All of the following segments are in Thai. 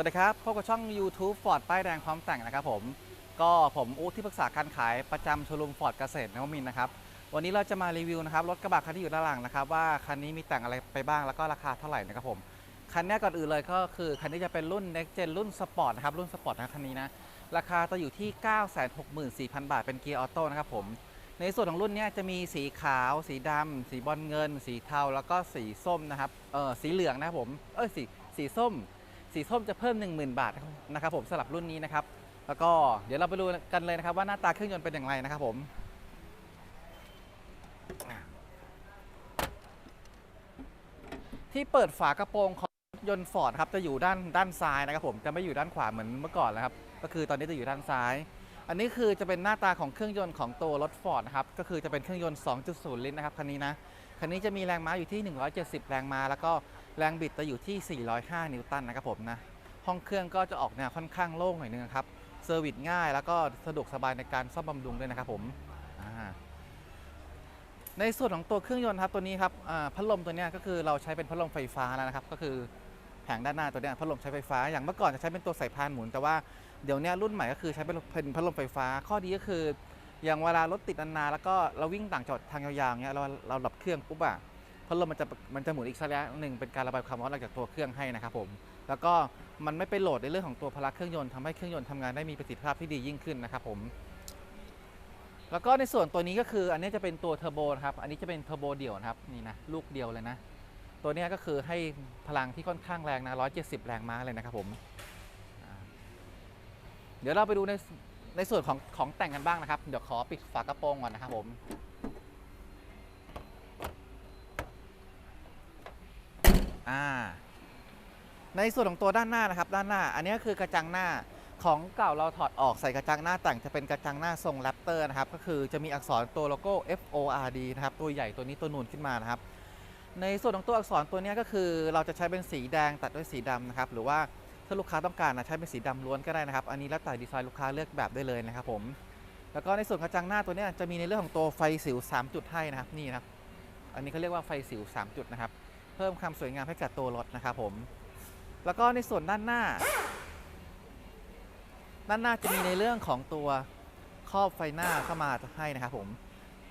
วัสดีครับ พบกับช่อง YouTube Ford ป้ายแดงพร้อมแต่งนะครับผม ก็ผมอู๊ดที่ปรึกษาการขายประจำโชว์รูมฟอร์ดเกษตรนวมินนะครับ วันนี้เราจะมารีวิวนะครับรถกระบะคันที่อยู่ด้านหลังนะครับว่าคันนี้มีแต่งอะไรไปบ้างแล้วก็ราคาเท่าไหร่นะครับผม คันนี้ก่อนอื่นเลยก็คือคันนี้จะเป็นรุ่น Next Gen รุ่นสปอร์ตนะครับรุ่นสปอร์ตนะคันนี้นะ ราคาจะอยู่ที่ 964,000 บาทเป็นเกียร์ออโต้นะครับผม ในส่วนของรุ่นนี้จะมีสีขาว สีดำสีบอลเงิน สีเทาแล้วก็สีส้มนะครับ เออสีเหลืองนะครับผม เออสีสีส้ม สีส้มจะเพิ่ม 10,000 บาทนะครับผมสำหรับรุ่นนี้นะครับ แล้วก็เดี๋ยวเราไปดูกันเลยนะครับว่าหน้าตาเครื่องยนต์เป็นอย่างไรนะครับผมที่เปิดฝากระโปรงของรถยนต์ฟอร์ดครับจะอยู่ด้านด้านซ้ายนะครับผมจะไม่อยู่ด้านขวาเหมือนเมื่อก่อนแล้วครับ ก็คือตอนนี้จะอยู่ด้านซ้าย อันนี้คือจะเป็นหน้าตาของเครื่องยนต์ของตัวรถฟอร์ดนะครับก็คือจะเป็นเครื่องยนต์ 2.0 ลิตรนะครับคันนี้นะคันนี้จะมีแรงม้าอยู่ที่ 170 แรงม้าแล้วก็ แรงบิดจะอยู่ที่ 405 นิวตันนะครับผมนะ ห้องเครื่องก็จะออกแนวค่อนข้างโล่งหน่อยนึงครับ เซอร์วิสง่ายแล้วก็สะดวกสบายในการซ่อมบำรุงด้วยนะครับผมในส่วนของตัวเครื่องยนต์ครับตัวนี้ครับพัดลมตัวนี้ก็คือเราใช้เป็นพัดลมไฟฟ้าแล้วนะครับ ก็คือแผงด้านหน้าตัวนี้พัดลมใช้ไฟฟ้า อย่างเมื่อก่อนจะใช้เป็นตัวสายพานหมุนแต่ว่าเดี๋ยวเนี้ยรุ่นใหม่ก็คือใช้เป็นเป็นพัดลมไฟฟ้า ข้อดีก็คือ อย่างเวลารถติดนานๆแล้วก็เราวิ่งต่างจังหวัดทางยาวๆเงี้ยเราเราดับเครื่องปุ๊บอะ พัดลมมันจะมันจะหมุนอีกสักระยะหนึ่งเป็นการระบายความร้อนออกจากตัวเครื่องให้นะครับผมแล้วก็มันไม่ไปโหลดในเรื่องของตัวพลังเครื่องยนต์ทำให้เครื่องยนต์ทำงานได้มีประสิทธิภาพที่ดียิ่งขึ้นนะครับผมแล้วก็ในส่วนตัวนี้ก็คืออันนี้จะเป็นตัวเทอร์โบนะครับอันนี้จะเป็นเทอร์โบเดี่ยวนะครับนี่นะลูกเดียวเลยนะ ตัวนี้ก็คือให้พลังที่ค่อนข้างแรงนะ170 แรงม้าเลยนะครับผมเดี๋ยวเราไปดูในในส่วนของของแต่งกันบ้างนะครับ เดี๋ยวขอปิดฝากระโปรงก่อนนะครับผม อ่าในส่วนของตัวด้านหน้านะครับด้านหน้า อันนี้ก็คือกระจังหน้าของเก่าเราถอดออกใส่กระจังหน้าแต่งจะเป็นกระจังหน้าทรงแรปเตอร์นะครับก็คือจะมีอักษรตัวโลโก้ F O R D นะครับตัวใหญ่ตัวนี้ตัวนูนขึ้นมานะครับ ในส่วนของตัวอักษรตัวนี้ก็คือเราจะใช้เป็นสีแดงตัดด้วยสีดำนะครับหรือว่าถ้าลูกค้าต้องการนะใช้เป็นสีดำล้วนก็ได้นะครับ อันนี้แล้วแต่ดีไซน์ลูกค้าเลือกแบบได้เลยนะครับผม แล้วก็ในส่วนกระจังหน้าตัวนี้จะมีในเรื่องของตัวไฟสิว 3 จุดให้นะครับนี่นะอันนี้เขาเรียกว่าไฟสิว 3 จุดนะครับ เพิ่มความสวยงามให้กับตัวรถนะครับผม แล้วก็ในส่วนด้านหน้า ด้านหน้าจะมีในเรื่องของตัวครอบไฟหน้าเข้ามาให้นะครับผม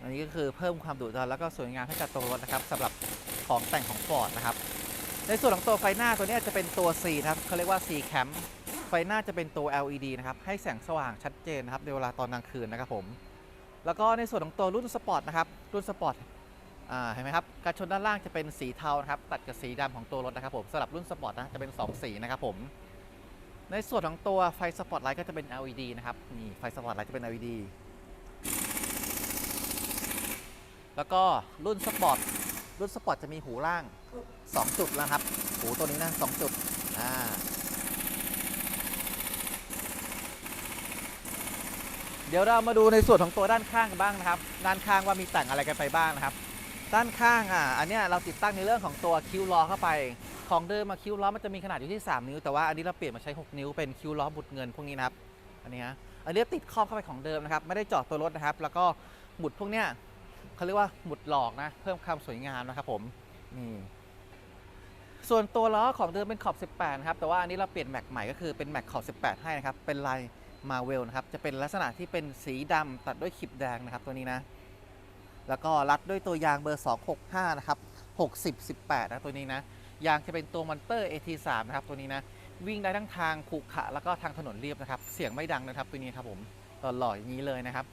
อันนี้ก็คือเพิ่มความดุดันแล้วก็สวยงามให้กับตัวรถนะครับสำหรับของแต่งของ Ford นะครับ ในส่วนของตัวไฟหน้าตัวนี้จะเป็นตัว C นะครับเขาเรียกว่า C Cam ไฟหน้าจะเป็นตัว LED นะครับ ให้แสงสว่างชัดเจนนะครับในเวลาตอนกลางคืนนะครับผม แล้วก็ในส่วนของตัวรุ่นสปอร์ตนะครับ รุ่นสปอร์ต เห็นไหมครับการชนด้านล่างจะเป็นสีเทานะครับตัดกับสีดำของตัวรถนะครับผมสำหรับรุ่นสปอร์ตนะจะเป็น 2 สีนะครับผมในส่วนของตัวไฟสปอตไลท์ก็จะเป็น LED นะครับนี่ไฟสปอตไลท์จะเป็น LED แล้วก็รุ่นสปอร์ตรุ่นสปอร์ตจะมีหูล่าง 2 จุดแล้วครับ หูตัวนี้นะ2จุดอ่าเดี๋ยวเรามาดูในส่วนของตัวด้านข้างกันบ้างนะครับ ด้านข้างว่ามีแต่งอะไรกันไปบ้างนะครับ ด้านข้างอะอันเนี้ยเราติดตั้งในเรื่องของตัวคิ้วล้อเข้าไป ของเดิมมาคิ้วล้อมันจะมีขนาดอยู่ที่ 3 นิ้วแต่ว่าอันนี้เราเปลี่ยนมาใช้ 6 นิ้วเป็นคิ้วล้อบุดเงินพวกนี้นะครับอันนี้ฮะอันนี้ติดครอบเข้าไปของเดิมนะครับไม่ได้เจาะตัวรถนะครับ แล้วก็หมุดพวกเนี้ยเขาเรียกว่าหมุดหลอกนะ เพิ่มความสวยงามนะครับผมนี่ส่วนตัวล้อของเดิมเป็นขอบ 18นะครับ แต่ว่าอันนี้เราเปลี่ยนแม็กใหม่ก็คือเป็นแม็กขอบ 18 ให้นะครับ เป็นลายมาเวลนะครับ จะเป็นลักษณะที่เป็นสีดำตัดด้วยขีบแดงนะครับตัวนี้นะ แล้วก็รัดด้วยตัวยางเบอร์ 265 นะครับ 60 18 นะตัวนี้นะ ยางจะเป็นตัวมอนเตอร์ AT3 นะครับตัวนี้นะ วิ่งได้ทั้งทางขรุขระแล้วก็ทางถนนเรียบนะครับ เสียงไม่ดังนะครับตัวนี้ครับผมหล่อๆอย่างนี้เลยนะครับ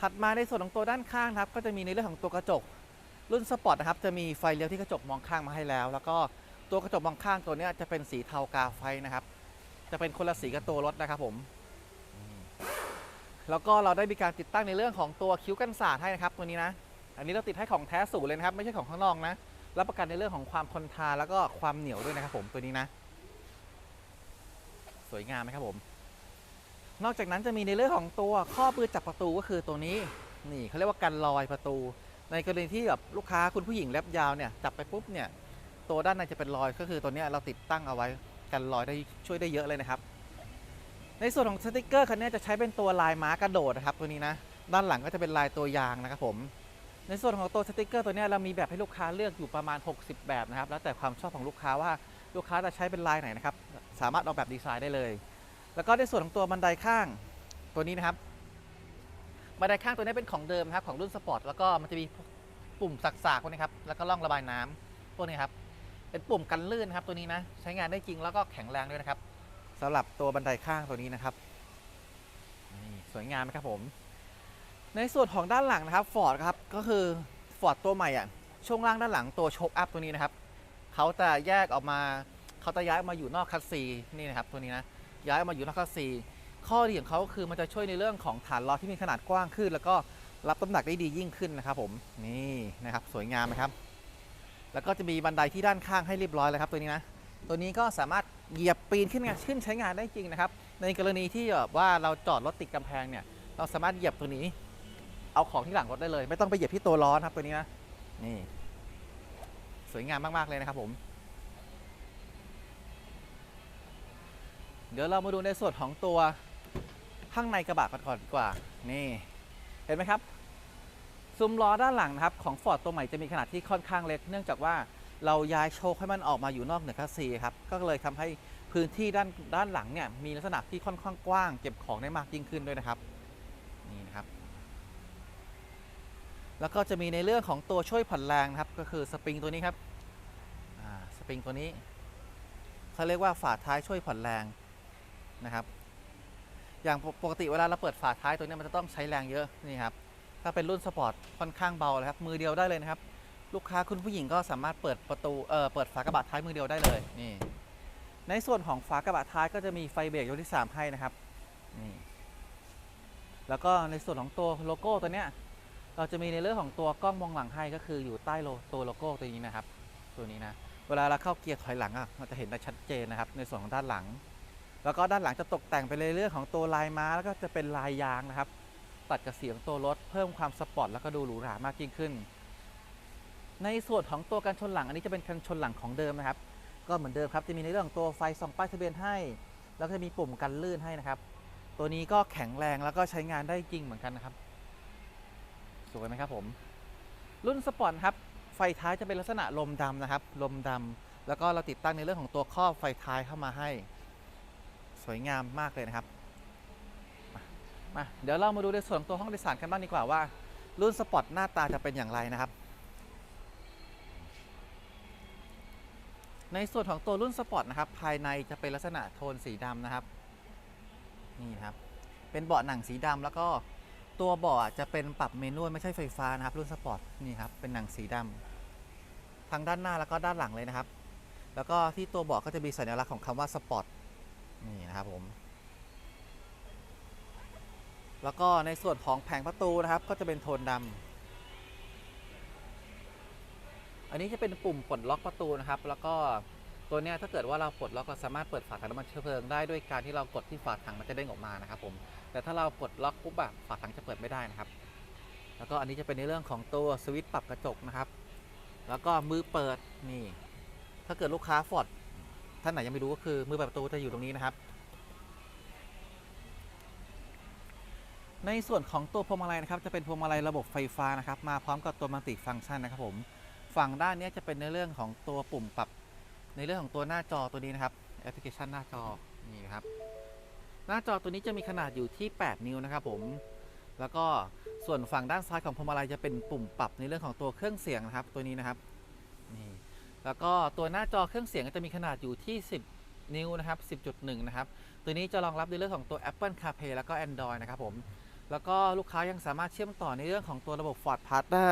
ถัดมาในส่วนของตัวด้านข้างนะครับ ก็จะมีในเรื่องของตัวกระจก รุ่นสปอร์ตนะครับ จะมีไฟเลี้ยวที่กระจกมองข้างมาให้แล้ว แล้วก็ตัวกระจกมองข้างตัวนี้จะเป็นสีเทากาไฟนะครับ จะเป็นคนละสีกับตัวรถนะครับผม แล้วก็เราได้มีการติดตั้งในเรื่องของตัวคิ้วกันสาดให้นะครับตัวนี้นะ อันนี้เราติดให้ของแท้สูตรเลยนะครับ ไม่ใช่ของข้างนอกนะรับประกันในเรื่องของความทนทานแล้วก็ความเหนียวด้วยนะครับผมตัวนี้นะ สวยงามไหมครับผม นอกจากนั้นจะมีในเรื่องของตัวข้อปืนจับประตูก็คือตัวนี้ นี่เขาเรียกว่ากันลอยประตู ในกรณีที่แบบลูกค้าคุณผู้หญิงเล็บยาวเนี่ยจับไปปุ๊บเนี่ยตัวด้านในจะเป็นรอยก็คือตัวนี้เราติดตั้งเอาไว้กันรอยได้ช่วยได้เยอะเลยนะครับ ในส่วนของสติกเกอร์คันนี้จะใช้เป็นตัวลายม้ากระโดดนะครับตัวนี้นะด้านหลังก็จะเป็นลายตัวยางนะครับผมในส่วนของตัวสติกเกอร์ตัวนี้เรามีแบบให้ลูกค้าเลือกอยู่ประมาณ 60 แบบนะครับแล้วแต่ความชอบของลูกค้าว่าลูกค้าจะใช้เป็นลายไหนนะครับสามารถออกแบบดีไซน์ได้เลย แล้วก็ในส่วนของตัวบันไดข้างตัวนี้นะครับบันไดข้างตัวนี้เป็นของเดิมนะครับของรุ่นสปอร์ตแล้วก็มันจะมีปุ่มสักๆพวกนี้ครับแล้วก็ร่องระบายน้ำพวกนี้ครับเป็นปุ่มกันลื่นครับตัวนี้นะใช้งานได้จริงแล้วก็แข็งแรงด้วยนะครับ สำหรับตัวบันไดข้างตัวนี้นะครับนี่สวยงามไหมครับผม ในส่วนของด้านหลังนะครับฟอร์ดครับก็คือฟอร์ดตัวใหม่อะช่วงล่างด้านหลังตัวโชคอัพตัวนี้นะครับเขาจะแยกออกมาเขาจะย้ายมาอยู่นอกคัสซีนี่นะครับตัวนี้นะย้ายมาอยู่นอกคัสซีข้อดีของเขาก็คือมันจะช่วยในเรื่องของฐานล้อที่มีขนาดกว้างขึ้น แล้วก็รับน้ำหนักได้ดียิ่งขึ้นนะครับผมนี่นะครับสวยงามไหมครับ แล้วก็จะมีบันไดที่ด้านข้างให้เรียบร้อยแล้วครับตัวนี้นะตัวนี้ก็สามารถ เหยียบปีนขึ้นงานขึ้นใช้งานได้จริงนะครับ ในกรณีที่แบบว่าเราจอดรถติดกำแพงเนี่ย เราสามารถเหยียบตัวนี้ เอาของที่หลังรถได้เลย ไม่ต้องไปเหยียบที่ตัวล้อนะครับตัวนี้นะนี่ สวยงามมาก ๆ เลยนะครับผม เดี๋ยวเรามาดูในส่วนของตัวข้างในกระบะกันก่อนดีกว่า นี่ เห็นไหมครับซุ้มล้อด้านหลังนะครับของ Ford ตัวใหม่จะมีขนาดที่ค่อนข้างเล็ก เนื่องจากว่า เราย้ายโชคให้มันออกมาอยู่นอกเหนือคัสซีครับ ก็เลยทำให้พื้นที่ด้านด้านหลังเนี่ยมีลักษณะที่ค่อนข้างกว้างเก็บของได้มากยิ่งขึ้นด้วยนะครับนี่นะครับ แล้วก็จะมีในเรื่องของตัวช่วยผ่อนแรงนะครับก็คือสปริงตัวนี้ครับสปริงตัวนี้เขาเรียกว่าฝาท้ายช่วยผ่อนแรงนะครับ อย่างปกติเวลาเราเปิดฝาท้ายตัวนี้มันจะต้องใช้แรงเยอะนี่ครับถ้าเป็นรุ่นสปอร์ตค่อนข้างเบาเลยครับมือเดียวได้เลยนะครับ ลูกค้าคุณผู้หญิงก็สามารถเปิดประตูเอ่อเปิดฝากระบะท้ายมือเดียวได้เลยนี่ในส่วนของฝากระบะท้ายก็จะมีไฟเบรกยกที่ 3 ให้นะครับนี่แล้วก็ในส่วนของตัวโลโก้ตัวเนี้ยเราจะมีในเรื่องของตัวกล้องมองหลังให้ก็คืออยู่ใต้โลตัวโลโก้ตัวนี้นะครับ ตัวนี้นะเวลาเราเข้าเกียร์ถอยหลังอะเราจะเห็นได้ชัดเจนนะครับ ในส่วนของด้านหลัง แล้วก็ด้านหลังจะตกแต่งไปในเรื่องของตัวลายม้าแล้วก็จะเป็นลายยางนะครับ ตัดกับเสียงตัวรถเพิ่มความสปอร์ตแล้วก็ดูหรูหรามากยิ่งขึ้น ในส่วนของตัวกันชนหลังอันนี้จะเป็นกันชนหลังของเดิมนะครับ ก็เหมือนเดิมครับจะมีในเรื่องของตัวไฟส่องป้ายทะเบียนให้ แล้วก็จะมีปุ่มกันลื่นให้นะครับ ตัวนี้ก็แข็งแรงแล้วก็ใช้งานได้จริงเหมือนกันนะครับ สวยไหมครับผม รุ่นสปอร์ตครับไฟท้ายจะเป็นลักษณะลมดำนะครับ ลมดำแล้วก็เราติดตั้งในเรื่องของตัวครอบไฟท้ายเข้ามาให้ สวยงามมากเลยนะครับมาเดี๋ยวเรามาดูในส่วนของตัวห้องโดยสารกันบ้างดีกว่าว่า รุ่นสปอร์ตหน้าตาจะเป็นอย่างไรนะครับ ในส่วนของตัวรุ่นสปอร์ตนะครับ ภายในจะเป็นลักษณะโทนสีดำนะครับ นี่ครับ เป็นเบาะหนังสีดำแล้วก็ตัวเบาะจะเป็นปรับเมนวลไม่ใช่ไฟฟ้านะครับ รุ่นสปอร์ตนี่ครับ เป็นหนังสีดำทั้งด้านหน้าแล้วก็ด้านหลังเลยนะครับ แล้วก็ที่ตัวเบาะก็จะมีสัญลักษณ์ของคำว่าสปอร์ตนี่นะครับผมแล้วก็ในส่วนของแผงประตูนะครับ ก็จะเป็นโทนดำ อันนี้จะเป็นปุ่มปลดล็อกประตูนะครับ แล้วก็ตัวเนี้ยถ้าเกิดว่าเราปลดล็อกเราสามารถเปิดฝาถังน้ำมันเชื้อเพลิงได้ด้วยการที่เรากดที่ฝาถังมันจะเด้งออกมานะครับผมแต่ถ้าเราปลดล็อกปุ๊บอะฝาถังจะเปิดไม่ได้นะครับ แล้วก็อันนี้จะเป็นในเรื่องของตัวสวิตช์ปรับกระจกนะครับ แล้วก็มือเปิดนี่ ถ้าเกิดลูกค้าฟอร์ดท่านไหนยังไม่รู้ก็คือมือเปิดประตูจะอยู่ตรงนี้นะครับ ในส่วนของตัวพวงมาลัยนะครับจะเป็นพวงมาลัยระบบไฟฟ้านะครับ มาพร้อมกับตัวมัลติฟังก์ชันนะครับผม ฝั่งด้านนี้จะเป็นในเรื่องของตัวปุ่มปรับ ในเรื่องของตัวหน้าจอตัวนี้นะครับแอปพลิเคชันหน้าจอนี่นะครับ หน้าจอตัวนี้จะมีขนาดอยู่ที่ 8 นิ้วนะครับผมแล้วก็ส่วนฝั่งด้านซ้ายของพวงมาลัยจะเป็นปุ่มปรับในเรื่องของตัวเครื่องเสียงนะครับ ตัวนี้นะครับนี่แล้วก็ตัวหน้าจอเครื่องเสียงก็จะมีขนาดอยู่ที่ 10 นิ้วนะครับ 10.1 นะครับ ตัวนี้จะรองรับในเรื่องของตัว Apple CarPlay แล้วก็ Android นะครับผม แล้วก็ลูกค้ายังสามารถเชื่อมต่อในเรื่องของตัวระบบ Ford Pass ได้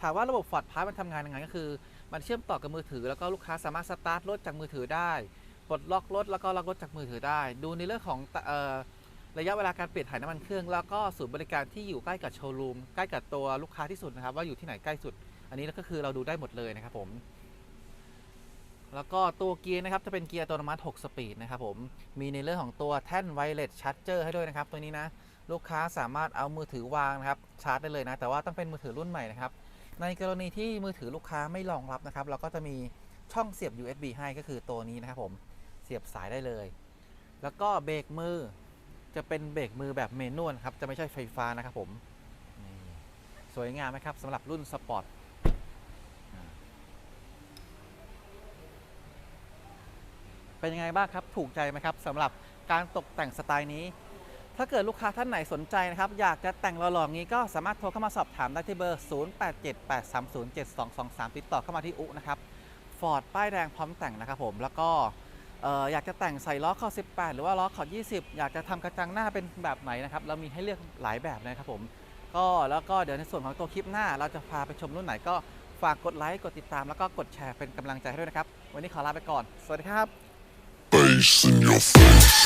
ถามว่าระบบ Ford Pass มันทำงานยังไงก็คือ มันเชื่อมต่อกับมือถือ แล้วก็ลูกค้าสามารถสตาร์ทรถจากมือถือได้ปลดล็อกรถแล้วก็ล็อกรถจากมือถือได้ ดูในเรื่องของระยะเวลาการเปลี่ยนถ่ายน้ำมันเครื่อง แล้วก็ศูนย์บริการที่อยู่ใกล้กับโชว์รูมใกล้กับตัวลูกค้าที่สุดนะครับว่าอยู่ที่ไหนใกล้สุด อันนี้ก็คือเราดูได้หมดเลยนะครับผมแล้วก็ตัวเกียร์นะครับจะเป็นเกียร์อัตโนมัติ 6 สปีดนะครับผมมีในเรื่องของตัวแท่นไวเลสชาร์จเจอร์ให้ด้วยนะครับ ตัวนี้นะ ลูกค้าสามารถเอามือถือวางนะครับชาร์จได้เลยนะ แต่ว่าต้องเป็นมือถือรุ่นใหม่นะครับ ในกรณีที่มือถือลูกค้าไม่รองรับนะครับ เราก็จะมีช่องเสียบ USB ให้ก็คือตัวนี้นะครับผมเสียบสายได้เลย แล้วก็เบรกมือจะเป็นเบรกมือแบบเมนวลครับ จะไม่ใช่ไฟฟ้านะครับผมสวยงามไหมครับสำหรับรุ่นสปอร์ตเป็นยังไงบ้างครับ ถูกใจไหมครับสำหรับการตกแต่งสไตล์นี้ ถ้าเกิดลูกค้าท่านไหนสนใจนะครับ อยากจะแต่งหล่อๆอย่างนี้ก็สามารถโทรเข้ามาสอบถามได้ที่เบอร์ 0878307223 ติดต่อเข้ามาที่อุนะครับฟอร์ดป้ายแดงพร้อมแต่งนะครับผมแล้วก็เอ่อยากจะแต่งใส่ล้อขอ18 หรือว่าล้อขอ20 อยากจะทำกระจังหน้าเป็นแบบไหนนะครับเรามีให้เลือกหลายแบบนะครับผม ก็แล้วก็เดี๋ยวในส่วนของตัวคลิปหน้า เราจะพาไปชมรุ่นไหนก็ฝากกดไลค์กดติดตามแล้วก็กดแชร์เป็นกำลังใจให้ด้วยนะครับ วันนี้ขอลาไปก่อน สวัสดีครับ Bass in your face.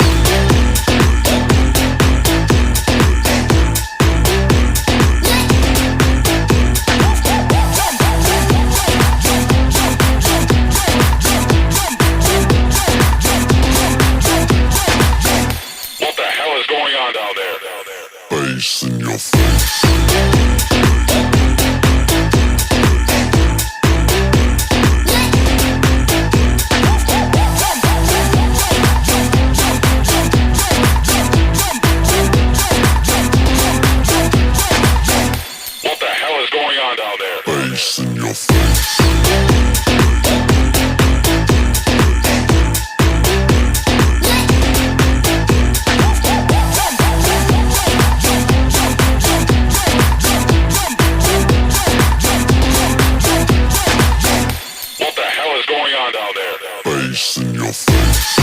face in your face.